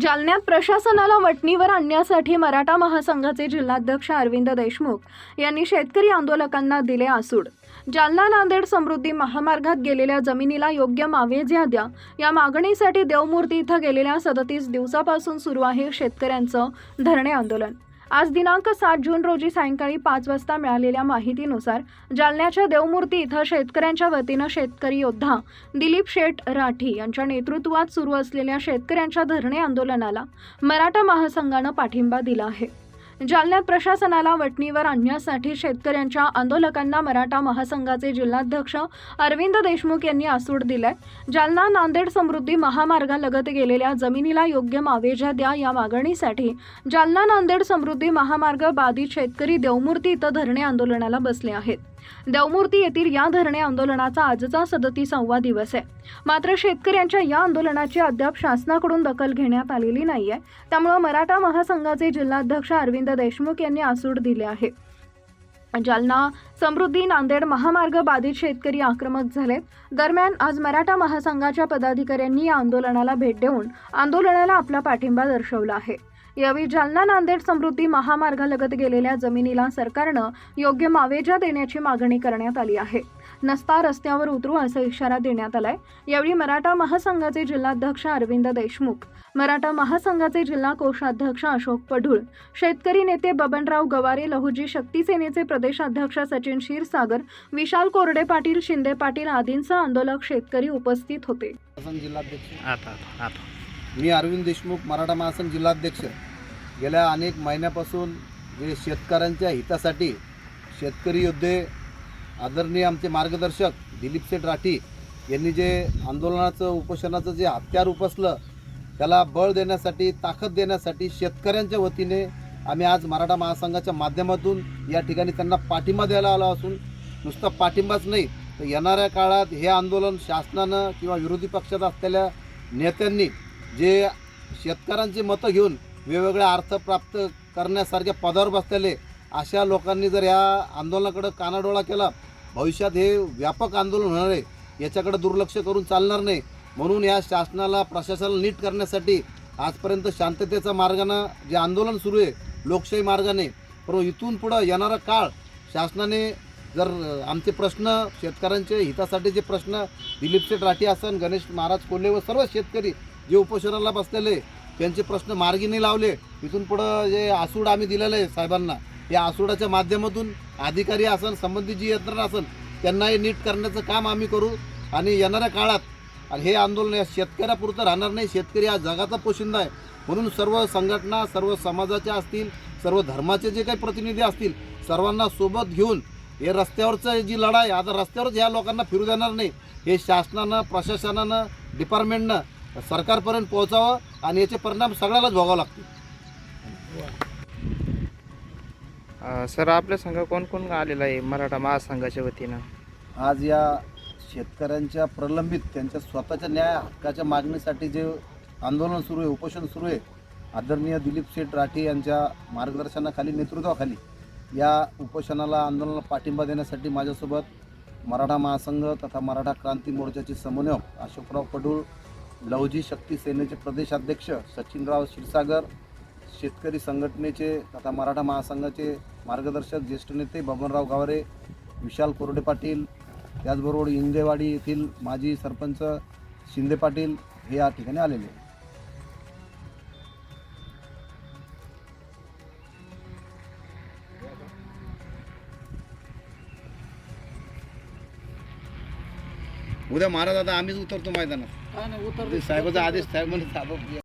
जालन्यात प्रशासनाला वटणीवर आणण्यासाठी मराठा महासंघाचे जिल्हाध्यक्ष अरविंद देशमुख यांनी शेतकरी आंदोलकांना दिले आसूड. जालना नांदेड समृद्धी महामार्गात गेलेल्या जमिनीला योग्य मावेज्या द्या या मागणीसाठी देवमूर्ती इथं गेलेल्या सदतीस दिवसापासून सुरू आहे शेतकऱ्यांचं धरणे आंदोलन. आज दिनांक सात जून रोजी सायंकाळी पाच वाजता मिळालेल्या माहितीनुसार जालन्याच्या देवमूर्ती इथं शेतकऱ्यांच्या वतीनं शेतकरी योद्धा दिलीप शेठ राठी यांच्या नेतृत्वात सुरू असलेल्या शेतकऱ्यांच्या धरणे आंदोलनाला मराठा महासंघानं पाठिंबा दिला आहे. जालन्यात प्रशासनाला वटणीवर आणण्यासाठी शेतकऱ्यांच्या आंदोलकांना मराठा महासंघाचे जिल्हाध्यक्ष अरविंद देशमुख यांनी आसूड दिलाय. जालना नांदेड समृद्धी महामार्गालगत गेलेल्या जमिनीला योग्य मावेजा द्या या मागणीसाठी जालना नांदेड समृद्धी महामार्ग बाधित शेतकरी देवमूर्ती इथं धरणे आंदोलनाला बसले आहेत. देवमूर्ती येथील या धरणे आंदोलनाचा आजचा सदतीसावा दिवस आहे. मात्र शेतकऱ्यांच्या या आंदोलनाची अद्याप शासनाकडून दखल घेण्यात आलेली नाही आहे त्यामुळे मराठा महासंघाचे जिल्हाध्यक्ष अरविंद देशमुख यांनी आसूड दिले आहे. जालना समृद्धी नांदेड महामार्ग बाधित शेतकरी आक्रमक झालेत. दरम्यान आज मराठा महासंघाच्या पदाधिकाऱ्यांनी या आंदोलनाला भेट देऊन आंदोलनाला आपला पाठिंबा दर्शवला आहे. यावेळी जालना नांदेड समृद्धी महामार्गालगत गेलेल्या जमिनीला सरकारनं योग्य मावेजा देण्याची मागणी करण्यात आली आहे. नसता रस्त्यावर उतरू असा इशारा देण्यात आलाय. यावेळी मराठा महासंघाचे जिल्हाध्यक्ष अरविंद देशमुख मराठा महासंघाचे जिल्हा कोषाध्यक्ष अशोक पढुळ शेतकरी नेते बबनराव गवारे लहुजी शक्ती सेनेचे प्रदेशाध्यक्ष सचिन क्षीरसागर विशाल कोरडे पाटील शिंदे पाटील आदींसह आंदोलक शेतकरी उपस्थित होते. मी अरविंद देशमुख मराठा महासंघ जिल्हाध्यक्ष. गेल्या अनेक महिन्यापासून जे शेतकऱ्यांच्या हितासाठी शेतकरी योद्धे आदरणीय आमचे मार्गदर्शक दिलीप शेठ राठी यांनी जे आंदोलनाचं उपोषणाचं जे हत्यार उपसलं त्याला बळ देण्यासाठी ताकद देण्यासाठी शेतकऱ्यांच्या वतीने आम्ही आज मराठा महासंघाच्या माध्यमातून या ठिकाणी त्यांना पाठिंबा द्यायला आलो असून नुसता पाठिंबाच नाही तर येणाऱ्या काळात हे आंदोलन शासनानं किंवा विरोधी पक्षात असलेल्या नेत्यांनी जे शेतकऱ्यांची मतं घेऊन वेगवेगळ्या अर्थ प्राप्त करण्यासारख्या पदावर बसलेले अशा लोकांनी जर या आंदोलनाकडं कानाडोळा केला भविष्यात हे व्यापक आंदोलन होणार आहे. याच्याकडे दुर्लक्ष करून चालणार नाही. म्हणून या शासनाला प्रशासनाला नीट करण्यासाठी आजपर्यंत शांततेचा मार्गानं जे आंदोलन सुरू आहे लोकशाही मार्गाने. परंतु इथून पुढं येणारा काळ शासनाने जर आमचे प्रश्न शेतकऱ्यांचे हितासाठी जे प्रश्न दिलीप शेठ राठी असन गणेश महाराज कोल्हे व सर्व शेतकरी जे उपोषणाला बसलेले त्यांचे प्रश्न मार्गी नाही लावले. इथून पुढं जे आसूड आम्ही दिलेलं आहे साहेबांना या आसूडाच्या माध्यमातून अधिकारी असन संबंधित जी यंत्रणा असन त्यांनाही नीट करण्याचं काम आम्ही करू. आणि येणाऱ्या काळात आणि हे आंदोलन या शेतकऱ्यापुरतं राहणार नाही शेतकरी हा जगाचा पोशिंदा आहे. म्हणून सर्व संघटना सर्व समाजाच्या असतील सर्व धर्माचे जे काही प्रतिनिधी असतील सर्वांना सोबत घेऊन हे रस्त्यावरचं जी लढाई आता रस्त्यावरच ह्या लोकांना फिरू देणार नाही. हे शासनानं प्रशासनानं डिपार्टमेंटनं सरकारपर्यंत पोहोचावं आणि याचे परिणाम सगळ्यालाच भोगावं लागतील. सर आपल्या संघ कोण कोण आलेला आहे मराठा महासंघाच्या वतीनं? आज या शेतकऱ्यांच्या प्रलंबित त्यांच्या स्वतःच्या न्याय हक्काच्या मागणीसाठी जे आंदोलन सुरू आहे उपोषण सुरू आहे आदरणीय दिलीप शेठ राठी यांच्या मार्गदर्शनाखाली नेतृत्वाखाली या उपोषणाला आंदोलनाला पाठिंबा देण्यासाठी माझ्यासोबत मराठा महासंघ तथा मराठा क्रांती मोर्चाचे समन्वयक अशोकराव पडूळ लवजी शक्ती सेनेचे प्रदेशाध्यक्ष सचिनराव क्षीरसागर शेतकरी संघटनेचे तथा मराठा महासंघाचे मार्गदर्शक ज्येष्ठ नेते बबनराव गावरे विशाल कोरडे पाटील त्याचबरोबर इंदेवाडी येथील माजी सरपंच शिंदे पाटील हे या ठिकाणी आलेले उद्या महाराज आता आम्हीच उतरतो मैदानात. साहेबाचा आदेश साहेब म्हणजे